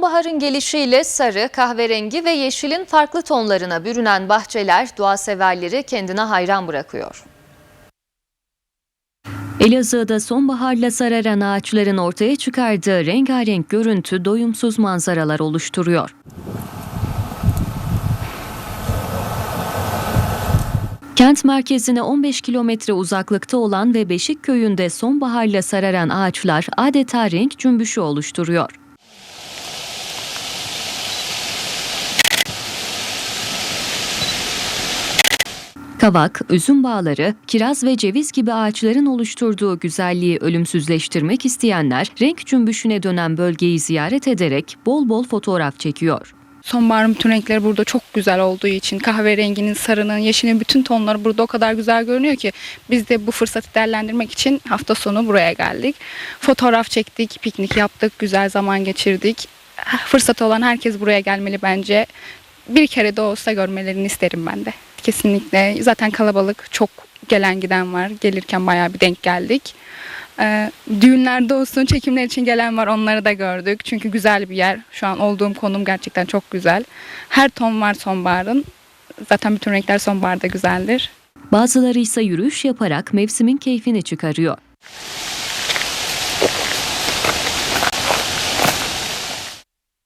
Sonbaharın gelişiyle sarı, kahverengi ve yeşilin farklı tonlarına bürünen bahçeler doğa severleri kendine hayran bırakıyor. Elazığ'da sonbaharla sararan ağaçların ortaya çıkardığı rengarenk görüntü doyumsuz manzaralar oluşturuyor. Kent merkezine 15 kilometre uzaklıkta olan ve Beşik köyünde sonbaharla sararan ağaçlar adeta renk cümbüşü oluşturuyor. Kavak, üzüm bağları, kiraz ve ceviz gibi ağaçların oluşturduğu güzelliği ölümsüzleştirmek isteyenler renk cümbüşüne dönen bölgeyi ziyaret ederek bol bol fotoğraf çekiyor. Sonbaharın bütün renkleri burada çok güzel olduğu için kahverenginin, sarının, yeşilin bütün tonları burada o kadar güzel görünüyor ki biz de bu fırsatı değerlendirmek için hafta sonu buraya geldik. Fotoğraf çektik, piknik yaptık, güzel zaman geçirdik. Fırsatı olan herkes buraya gelmeli bence. Bir kere de olsa görmelerini isterim ben de. Kesinlikle. Zaten kalabalık, çok gelen giden var. Gelirken bayağı bir denk geldik. Ee, düğünlerde olsun çekimler için gelen var onları da gördük. Çünkü güzel bir yer. Şu an olduğum konum gerçekten çok güzel. Her ton var sonbaharın. Zaten bütün renkler sonbaharda güzeldir. Bazıları ise yürüyüş yaparak mevsimin keyfini çıkarıyor.